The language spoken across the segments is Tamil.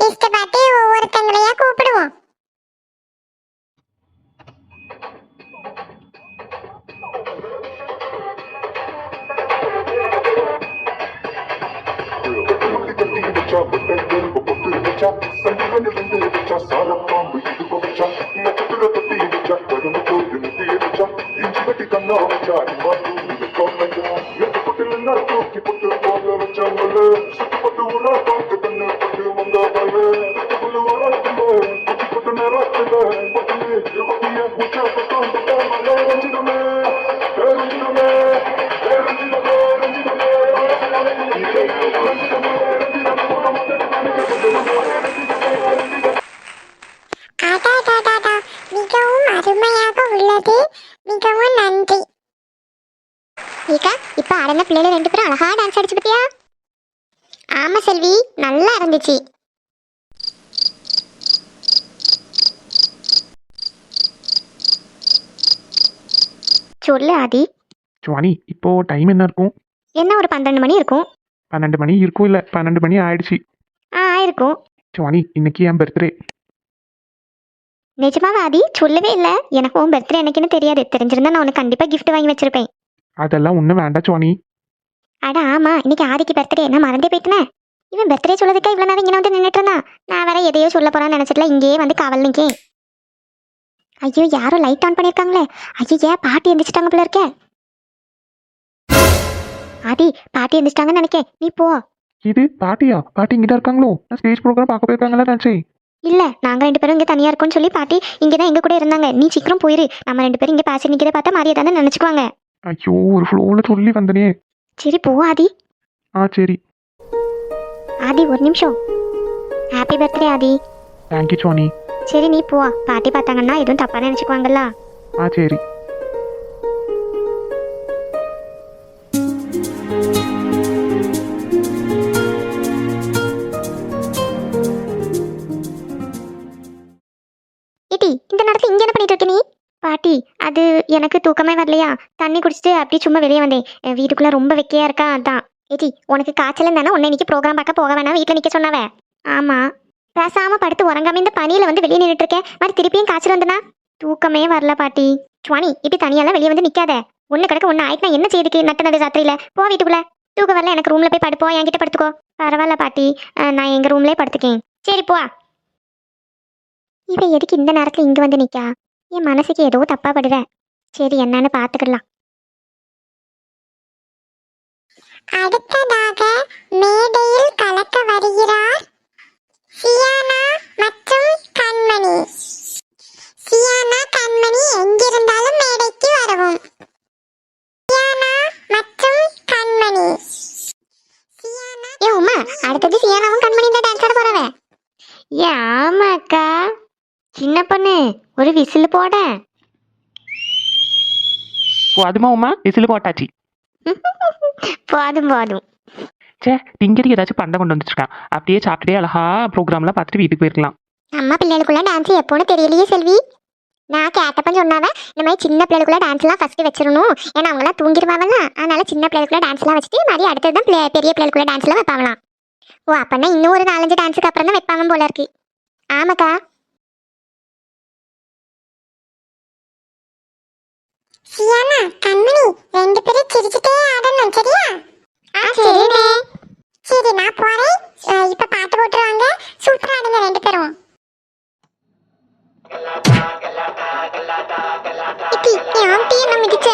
லிஸ்ட் பார்த்து ஒவ்வொருத்தங்களையா கூப்பிடுவோம் மிகவும் அருமையாக உள்ளது. மிகவும் நன்றி. ஏக்கா இப்போ அடன பிள்ளைல ரெண்டு பேரும் அழகா டான்ஸ் அடிச்சு பத்தியா? ஆமா செல்வி நல்லா இருந்துச்சு. சொல்லு ஆதி. சுவானி இப்போ டைம் என்ன இருக்கும்? என்ன ஒரு பன்னெண்டு மணி இருக்கும்? பன்னெண்டு மணி இருக்கும் இல்லை பன்னெண்டு மணி ஆயிடுச்சு. ஆ இருக்கும் சுவானி இன்னைக்கு என் பர்த்டே நிஜமாவா ஆதி? சொல்லவே இல்லை. எனக்கு உன் பர்த்டே என்னைக்குன்னு தெரியாது. தெரிஞ்சிருந்தா நான் உனக்கு கண்டிப்பா gift வாங்கி வச்சிருப்பேன். அதெல்லாம் ஒன்றும் வேண்டாம் சுவானி அட ஆமா. இன்னைக்கு ஆதிக்கு பர்த்டே நான் மறந்தே போயிட்டேனே. இவன் பர்த்டே சொல்லதுக்கா இவ்வளவு நேரம் இங்கே வந்து நின்றுட்டு இருந்தான். நான் வேற எதையோ சொல்ல போறான்னு நினைச்சிட்டுல இங்கேயே வந்து காவல் நிக்கேன். ஐயோ யாரோ லைட் ஆன் பண்ணிருக்காங்களே ஐயோ பாட்டி எந்திரிச்சிட்டாங்க போல இருக்கே. ஆதி பாட்டி எந்திரிச்சிட்டாங்கன்னு நினைக்கேன். நீ போ. இது பாட்டியா? பாட்டி இங்கிட்ட இருக்காங்களோ? நான் ஸ்டேஜ் ப்ரோக்ராம் பார்க்க போயிருக்காங்களா நினச்சேன் இல்ல நாங்க ரெண்டு பேரும் இங்க தனியா இருக்கோம்னு சொல்லி பாட்டி இங்க தான் எங்க கூட இருந்தாங்க. நீ சீக்கிரம் போயிரு. நம்ம ரெண்டு பேரும் இங்க பேசி நிக்கிறத பார்த்தா மாதிரியே தானே நினைச்சுக்குவாங்க. ஐயோ ஒரு ஃப்ளோவில் சொல்லி வந்தனே. சரி போ ஆதி. ஆ சரி. ஆதி ஒரு நிமிஷம். Happy birthday Aadhi. Thank you சுவானி சரி நீ போ. பாட்டி பார்த்தாங்கன்னா எதுவும் தப்பா நினைச்சுக்குவாங்கல்ல. ஆ சரி. இடி இந்த நேரத்துல இங்க என்ன பண்ணிட்டு இருக்க நீ? பாட்டி அது எனக்கு தூக்கமே வரலையா? தண்ணி குடிச்சிட்டு அப்படியே சும்மா வெளியே வந்தேன். என் வீட்டுக்குள்ள ரொம்ப வெக்கையா இருக்கா அதான். ஏடி உனக்கு காய்ச்சல் தானே உன்னை இன்னைக்கு ப்ரோக்ராம் பார்க்க போக வேணாம் வீட்டில் நிக்க சொன்னாவ. ஆமா. பேசாம படுத்து உறங்காம இந்த பனியில வந்து வெளியே நின்றுட்டு இருக்கேன். மாதிரி திருப்பியும் காய்ச்சல் வந்தனா? தூக்கமே வரல பாட்டி. சுவாணி இப்படி தனியெல்லாம் வெளியே வந்து நிக்காத. ஒண்ணு கிடக்க ஒண்ணு ஆயிட்டுனா என்ன செய்யுதுக்கு நட்ட நடு ராத்திரியில? போ வீட்டுக்குள்ள. தூக்கம் வரல எனக்கு ரூம்ல போய் படுப்போம். என்கிட்ட படுத்துக்கோ. பரவாயில்ல பாட்டி. நான் எங்க ரூம்லயே படுத்துக்கேன். சரி போ. இவ எதுக்கு இந்த நேரத்துல இங்க வந்து நிக்கா? என் மனசுக்கு ஏதோ தப்பா படுற. சரி என்னன்னு பாத்துக்கலாம். அடுத்ததாக மேடையில் கலக்க வருகிறார் சியானா மற்றும் கண்மணி. சியானா கண்மணி எங்கிருந்தாலும் மேடைக்கு வரவும். சியானா மற்றும் கண்மணி. சியானா ஏ உமா அடுத்தது சியானாவும் கண்மணி தான் டான்ஸ் ஆட போறவ. ஏ ஆமாக்கா. சின்ன பொண்ணு ஒரு விசில் போட. அதுமா உமா? விசில் போட்டாச்சு. போதும் போதும். சே திங்கடி ஏதாச்சும் பண்டை கொண்டு வந்துருக்கான் அப்படியே சாப்பிட்டுட்டே அழகா ப்ரோக்ராம்லாம் பார்த்துட்டு வீட்டுக்கு போயிருக்கலாம். அம்மா பிள்ளைகளுக்குள்ள டான்ஸ் எப்போன்னு தெரியலையே செல்வி. நான் கேட்டப்ப சொன்னாவ இந்த மாதிரி சின்ன பிள்ளைகளுக்குள்ள டான்ஸ்லாம் ஃபர்ஸ்ட் வச்சிடணும். ஏன்னா அவங்களாம் தூங்கிடுவாங்கல்ல. அதனால சின்ன பிள்ளைகளுக்குள்ள டான்ஸ்லாம் வச்சுட்டு மாதிரி அடுத்தது தான் பிள்ளை- பெரிய பிள்ளைகளுக்குள்ள டான்ஸ்லாம் வைப்பாங்களாம். ஓ அப்பனா இன்னும் ஒரு நாலஞ்சு டான்ஸுக்கு அப்புறம் தான் வைப்பாங்க போல இருக்கு. ஆமாக்கா. சியானா கண்மணி ரெண்டு பேரும் சிரிச்சுட்டே ஆடணும் சரியா? ஆ சரிண்ணே. சரி நான் போறேன். இப்ப பாட்டு போட்டுருவாங்க. சூப்பரா ஆடுங்க ரெண்டு பேரும். இட்டி என் ஆண்டி என்ன மிதிச்ச?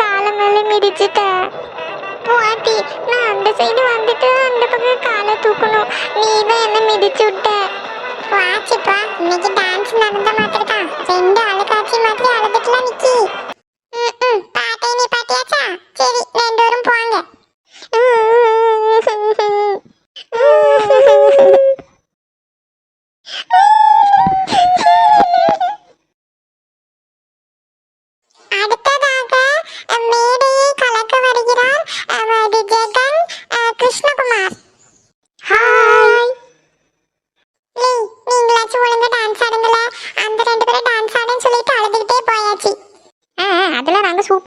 காலை மேல மிதிச்சிட்ட. பாட்டி நான் அந்த சைடு வந்துட்டு அந்த பக்கம் காலை தூக்கணும். நீ தான் என்ன மிதிச்சு இன்னைக்கு டான்ஸ் நடந்த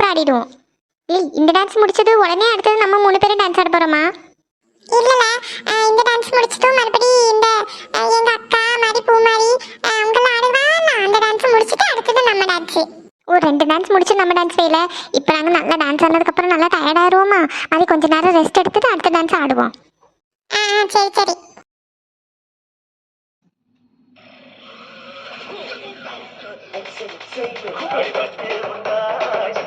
ஆடிடுவோம். ஏய் இந்த டான்ஸ் முடிச்சது உடனே அடுத்தது நம்ம மூணு பேரும் டான்ஸ் ஆட போறோமா? இல்லல இந்த டான்ஸ் முடிச்சதும் மறுபடி இந்த அஹ், எங்க அக்கா மாதிரி பூ மாதிரி அவங்க ஆடுவா நான் அந்த டான்ஸ் முடிச்சிட்டு அடுத்தது நம்ம டான்ஸ் ஒரு ரெண்டு டான்ஸ் முடிச்சு நம்ம டான்ஸ் செய்யல. இப்போ நாங்கள் நல்லா டான்ஸ் ஆனதுக்கு அப்புறம் நல்லா டயர்ட் ஆயிருவோமா அது கொஞ்ச நேரம் ரெஸ்ட் எடுத்துட்டு அடுத்த டான்ஸ் ஆடுவோம். ஆ சரி சரி. இவ்வளோ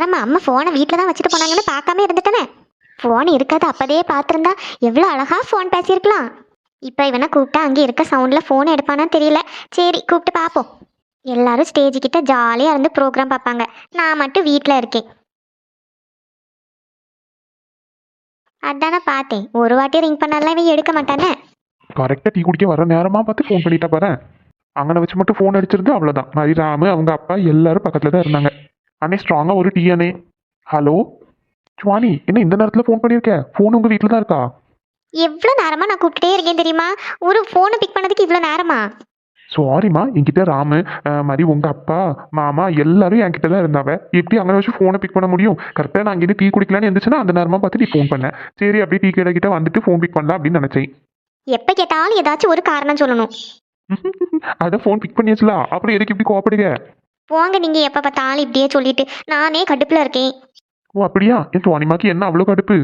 நேரமா அம்மா ஃபோனை வீட்டில் தான் வச்சுட்டு போனாங்கன்னு பார்க்காம இருந்துட்டேனே. ஃபோன் இருக்காது அப்போதே பார்த்துருந்தா எவ்வளோ அழகாக ஃபோன் பேசியிருக்கலாம். இப்போ இவனை கூப்பிட்டா அங்கே இருக்க சவுண்டில் ஃபோன் எடுப்பானான்னு தெரியல. சரி கூப்பிட்டு பார்ப்போம். எல்லாரும் ஸ்டேஜ் கிட்ட ஜாலியாக இருந்து ப்ரோக்ராம் பார்ப்பாங்க. நான் மட்டும் வீட்டில் இருக்கேன். அதானே பார்த்தேன். ஒரு வாட்டி ரிங் பண்ணாலாம் இவன் எடுக்க மாட்டானே. கரெக்டாக டீ குடிக்க வர நேரமாக பார்த்து ஃபோன் பண்ணிட்டா பாரு அங்கே வச்சு மட்டும் ஃபோன் அடிச்சிருந்து அவ்வளோதான் மாதிரி ராமு அவங்க அப்பா எல்லாரும் பக்கத்தில் தான் இருந்தாங்க. அண்ணே ஸ்ட்ராங்காக ஒரு டீ அண்ணே. ஹலோ சுவானி என்ன இந்த நேரத்தில் ஃபோன் பண்ணியிருக்க? ஃபோன் உங்கள் வீட்டில் தான் இருக்கா? எவ்வளோ நேரமா நான் கூப்பிட்டுட்டே இருக்கேன் தெரியுமா? ஒரு ஃபோனை பிக் பண்ணதுக்கு இவ்வளோ நேரமா? சாரிம்மா என்கிட்ட ராமு மாதிரி உங்கள் அப்பா மாமா எல்லாரும் என்கிட்ட தான் இருந்தாவ எப்படி அங்கே வச்சு ஃபோனை பிக் பண்ண முடியும்? கரெக்டாக நான் இங்கேருந்து டீ குடிக்கலான்னு இருந்துச்சுன்னா அந்த நேரமாக பார்த்து நீ ஃபோன் பண்ணேன் சரி அப்படியே டீ கடை கிட்ட வந்துட்டு ஃபோன் பிக் பண்ணலாம் அப்படின்னு நினச்சேன். எப்போ கேட்டாலும் ஏதாச்சும் ஒரு காரணம் சொல்லணும். அதான் ஃபோன் பிக் பண்ணியாச்சுல? அப்புறம் எதுக்கு இப்படி கோவப்படுங்க போங்க நீங்கள் எப்போ பார்த்தாலும் இப்படியே சொல்லிட்டு நானே கடுப்பில் இருக்கேன். ஓ அப்படியா? என் சுவானிமாக்கு என்ன அவ்வளோ கடுப்பு?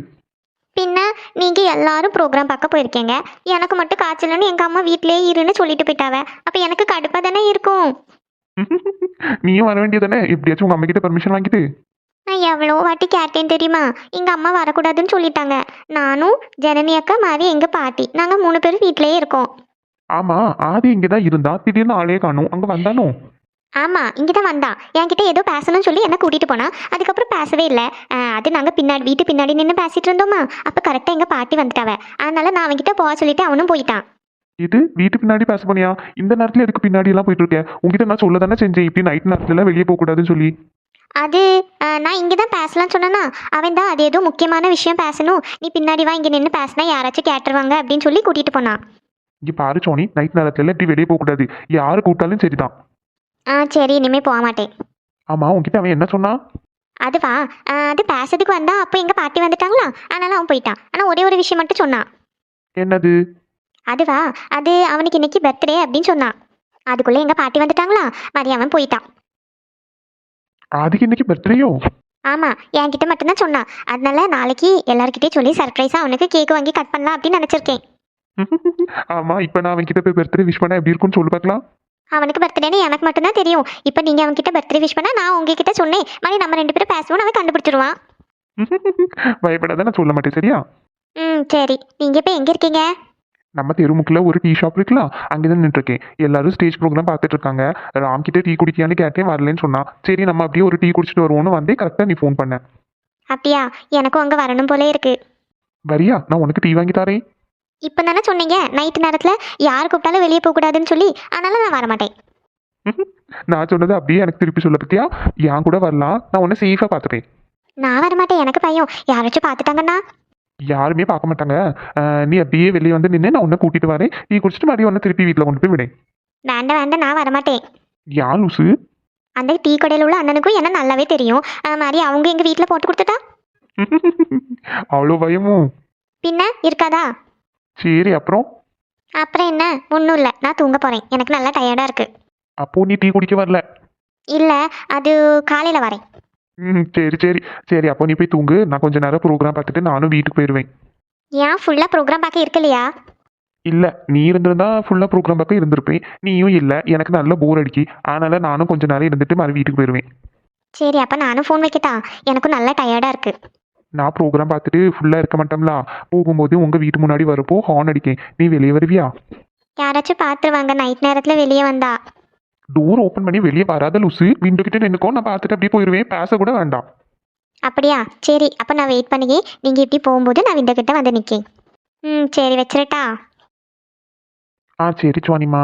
பின்ன நீங்கள் எல்லாரும் ப்ரோக்ராம் பார்க்க போயிருக்கீங்க. எனக்கு மட்டும் காய்ச்சலன்னு எங்கள் அம்மா வீட்டிலேயே இருன்னு சொல்லிட்டு போயிட்டாவ. அப்போ எனக்கு கடுப்பாக தானே இருக்கும்? நீயும் வர வேண்டியதானே எப்படியாச்சும் உங்க அம்மா கிட்ட பெர்மிஷன் வாங்கிட்டு. நான் எவ்வளோ வாட்டி கேட்டேன் தெரியுமா? எங்கள் அம்மா வரக்கூடாதுன்னு சொல்லிட்டாங்க. நானும் ஜனனி அக்கா மாதிரி எங்கள் பாட்டி நாங்கள் மூணு பேரும் வீட்டிலேயே இருக்கோம். ஆமா ஆதி இங்கே தான் இருந்தா திடீர்னு ஆளே காணும். அங்க வந்தானோ? ஆமாம் இங்கே தான் வந்தான். என்கிட்ட ஏதோ பேசணும்னு சொல்லி என்ன கூட்டிகிட்டு போனா. அதுக்கப்புறம் பேசவே இல்லை. அது நாங்கள் பின்னாடி வீட்டு பின்னாடி நின்று பேசிட்டு இருந்தோமா. அப்போ கரெக்டாக எங்கள் பாட்டி வந்துட்டாவ. அதனால நான் அவன்கிட்ட போக சொல்லிட்டு அவனும் போயிட்டான். இது வீட்டு பின்னாடி பேச போனியா? இந்த நேரத்துல எதுக்கு பின்னாடி எல்லாம் போயிட்டு இருக்க? உங்ககிட்ட நான் சொல்ல தானே செஞ்சேன். இப்படி நைட் நேரத்துல வெளியே போக கூடாதுன்னு சொல்லி. அது நான் இங்கே தான் பேசலாம்னு சொன்னேன்னா அவன் தான் அது ஏதோ முக்கியமான விஷயம் பேசணும். நீ பின்னாடி வா இங்கே நின்று பேசினா யாராச்சும் கேட்டுருவாங்க அப்படின்னு சொல்லி கூட்டிகிட்டு போனான். இங்க பாரு சோனி நைட் நேரத்துல இப்படி வெளியே போக கூடாது. யாரு கூப்பிட்டாலும் சரிதான். ஆ சரி இனிமேல் போக மாட்டேன். ஆமா உங்ககிட்ட அவன் என்ன சொன்னா? அதுவா? அது பேசுறதுக்கு வந்தா அப்போ எங்கள் பாட்டி வந்துட்டாங்களா? அதனால அவன் போயிட்டான். ஆனால் ஒரே ஒரு விஷயம் மட்டும் சொன்னான் என்னது? அதுவா? அது அவனுக்கு இன்னைக்கு பர்த்டே அப்படின்னு சொன்னான் அதுக்குள்ளே எங்கள் பாட்டி வந்துட்டாங்களா? மதியம் அவன் போயிட்டான். ஆதிக்கு இன்னைக்கு பர்த்டேயோ ஆமாம் என்கிட்ட மட்டும்தான் சொன்னான் அதனால நாளைக்கு எல்லாருக்கிட்டே சொல்லி சர்ப்ரைஸாக அவனுக்கு கேக் வாங்கி கட் பண்ணலாம் அப்படின்னு நினச்சிருக்கேன். ஆமா இப்ப நான் அவன் கிட்ட போய் பர்த்டே விஷ் பண்ண எப்படி இருக்கும்னு சொல்லி பார்க்கலாம். அவனுக்கு பர்த்டேன்னு எனக்கு மட்டும்தான் தெரியும். இப்போ நீங்கள் அவன்கிட்ட பர்த்டே விஷ் பண்ணால் நான் உங்ககிட்ட சொன்னேன். மாதிரி நம்ம ரெண்டு பேரும் பேசுவோம் அவன் கண்டுபிடிச்சிருவான். பயப்படாத நான் சொல்ல மாட்டேன் சரியா? ம் சரி. நீங்கள் இப்போ எங்கே இருக்கீங்க? நம்ம தெருமுக்கில் ஒரு டீ ஷாப் இருக்கலாம் அங்கே தான் நின்றுருக்கேன். எல்லாரும் ஸ்டேஜ் ப்ரோக்ராம் பார்த்துட்டு இருக்காங்க ராம் கிட்ட டீ குடிக்கியான்னு கேட்டேன் வரலன்னு சொன்னான் சரி நம்ம அப்படியே ஒரு டீ குடிச்சிட்டு வருவோம்னு வந்தே கரெக்டாக நீ ஃபோன் பண்ண. அப்படியா? எனக்கும் அங்கே வரணும் போலே இருக்கு. வரியா? நான் உனக்கு டீ வாங்கி தரேன். இப்போ தானே சொன்னீங்க? நைட்டு நேரத்தில் யார் கூப்பிட்டாலும் வெளியே போகக்கூடாதுன்னு சொல்லி அதனால நான் வரமாட்டேன். நான் சொன்னது அப்படியே எனக்கு திருப்பி சொல்ல பத்தியா? என் கூட வரலாம். நான் உன்னை சேஃபாக பார்த்துப்பேன். நான் வரமாட்டேன். எனக்கு பையன் யாராச்சும் பார்த்துட்டாங்கன்னா? யாருமே பார்க்க மாட்டாங்க. நீ அப்படியே வெளியே வந்து நின்று நான் உன்னை கூட்டிட்டு வரேன். டீ குடிச்சிட்டு மறுபடியும் உன்னை திருப்பி வீட்டில் கொண்டு போய் விடேன் வேண்டாம் வேண்டாம் நான் வரமாட்டேன். யார் லூசு? அந்த டீ கடையில் உள்ள அண்ணனுக்கும் என்ன நல்லாவே தெரியும். மாதிரி அவங்க எங்கள் வீட்டில் போட்டு கொடுத்துட்டா? அவ்வளோ பயமோ பின்ன இருக்காதா? சரி அப்புறம்? அப்புறம் என்ன? ஒன்றும் இல்லை. நான் தூங்க போகிறேன் எனக்கு நல்லா டயர்டாக இருக்குது அப்போ நீ டீ குடிக்க வரல? இல்லை அது காலையில் வரேன். ம் சரி சரி. சரி அப்போ நீ போய் தூங்கு. நான் கொஞ்ச நேரம் ப்ரோக்ராம் பார்த்துட்டு நானும் வீட்டுக்கு போயிடுவேன் ஏன் ஃபுல்லாக ப்ரோக்ராம் பார்க்க இருக்கலையா? இல்லை நீ இருந்திருந்தா ஃபுல்லாக ப்ரோக்ராம் பார்க்க இருந்திருப்பேன். நீயும் இல்லை. எனக்கு நல்ல போர் அடிக்கி. அதனால நானும் கொஞ்ச நேரம் இருந்துட்டு மறு வீட்டுக்கு போயிடுவேன் சரி அப்போ நானும் ஃபோன் வைக்கட்டா? எனக்கும் நல்லா டயர்டாக இருக்கு. நான் ப்ரோக்ராம் பார்த்துட்டு ஃபுல்லாக இருக்க மாட்டோம்ல போகும்போது உங்கள் வீட்டு முன்னாடி வரப்போ ஹார்ன் அடிக்கேன். நீ வெளியே வருவியா? யாராச்சும் பார்த்துருவாங்க நைட் நேரத்தில் வெளியே வந்தா. டோர் ஓப்பன் பண்ணி வெளியே வராத லூசு. விண்டோ கிட்ட நின்னுக்கோ. நான் பார்த்துட்டு அப்படியே போயிடுவேன் பேச கூட வேண்டாம். அப்படியா? சரி. அப்போ நான் வெயிட் பண்ணி நீங்கள் இப்படி போகும்போது நான் விண்டோ கிட்ட வந்து நிற்கேன் ம் சரி. வச்சிரட்டா? ஆ சரி சுவானிம்மா